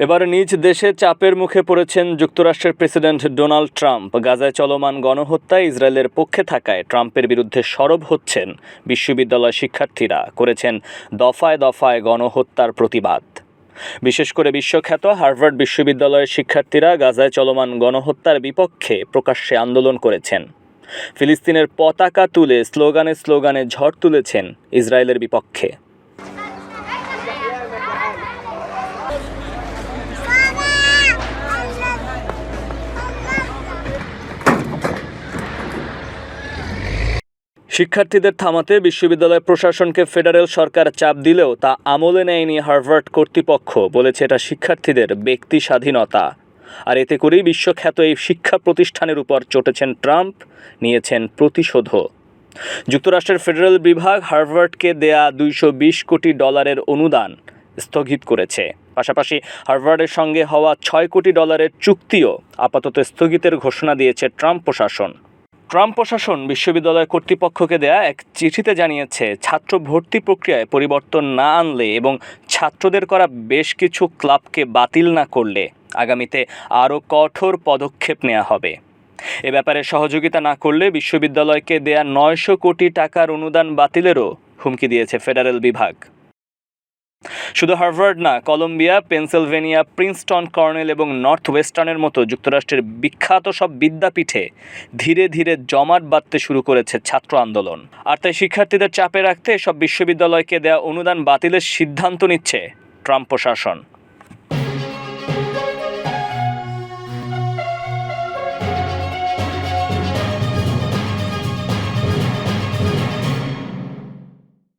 এবার নিজ দেশে চাপের মুখে পড়েছেন যুক্তরাষ্ট্রের প্রেসিডেন্ট ডোনাল্ড ট্রাম্প। গাজায় চলমান গণহত্যায় ইসরায়েলের পক্ষে থাকায় ট্রাম্পের বিরুদ্ধে সরব হচ্ছেন বিশ্ববিদ্যালয় শিক্ষার্থীরা, করেছেন দফায় দফায় গণহত্যার প্রতিবাদ। বিশেষ করে বিশ্বখ্যাত হার্ভার্ড বিশ্ববিদ্যালয়ের শিক্ষার্থীরা গাজায় চলমান গণহত্যার বিপক্ষে প্রকাশ্যে আন্দোলন করেছেন। ফিলিস্তিনের পতাকা তুলে স্লোগানে স্লোগানে ঝড় তুলেছেন ইসরায়েলের বিপক্ষে। শিক্ষার্থীদের থামাতে বিশ্ববিদ্যালয় প্রশাসনকে ফেডারেল সরকার চাপ দিলেও তা আমলে নেয়নি হার্ভার্ড কর্তৃপক্ষ, বলেছে এটা শিক্ষার্থীদের ব্যক্তি স্বাধীনতা আর এতে করেই বিশ্বখ্যাত এই শিক্ষা প্রতিষ্ঠানের উপর চটেছেন ট্রাম্প, নিয়েছেন প্রতিশোধও। যুক্তরাষ্ট্রের ফেডারেল বিভাগ হার্ভার্ডকে দেয়া দুইশো বিশ কোটি ডলারের অনুদান স্থগিত করেছে। পাশাপাশি হার্ভার্ডের সঙ্গে হওয়া ছয় কোটি ডলারের চুক্তিও আপাতত স্থগিতের ঘোষণা দিয়েছে ট্রাম্প প্রশাসন। ট্রাম্প প্রশাসন বিশ্ববিদ্যালয় কর্তৃপক্ষকে দেয়া এক চিঠিতে জানিয়েছে, ছাত্র ভর্তি প্রক্রিয়ায় পরিবর্তন না আনলে এবং ছাত্রদের করা বেশ কিছু ক্লাবকে বাতিল না করলে আগামীতে আরও কঠোর পদক্ষেপ নেওয়া হবে। এ ব্যাপারে সহযোগিতা না করলে বিশ্ববিদ্যালয়কে দেয়া নয়শো কোটি টাকার অনুদান বাতিলেরও হুমকি দিয়েছে ফেডারেল বিভাগ। শুধু হার্ভার্ড না, কলম্বিয়া, পেনসিলভেনিয়া, প্রিন্সটন, কর্নেল এবং নর্থ ওয়েস্টার্নের মতো যুক্তরাষ্ট্রের বিখ্যাত সব বিদ্যাপীঠে ধীরে ধীরে জমাট বাঁধতে শুরু করেছে ছাত্র আন্দোলন। আর তাই শিক্ষার্থীদের চাপে রাখতে সব বিশ্ববিদ্যালয়কে দেওয়া অনুদান বাতিলের সিদ্ধান্ত নিচ্ছে ট্রাম্প প্রশাসন।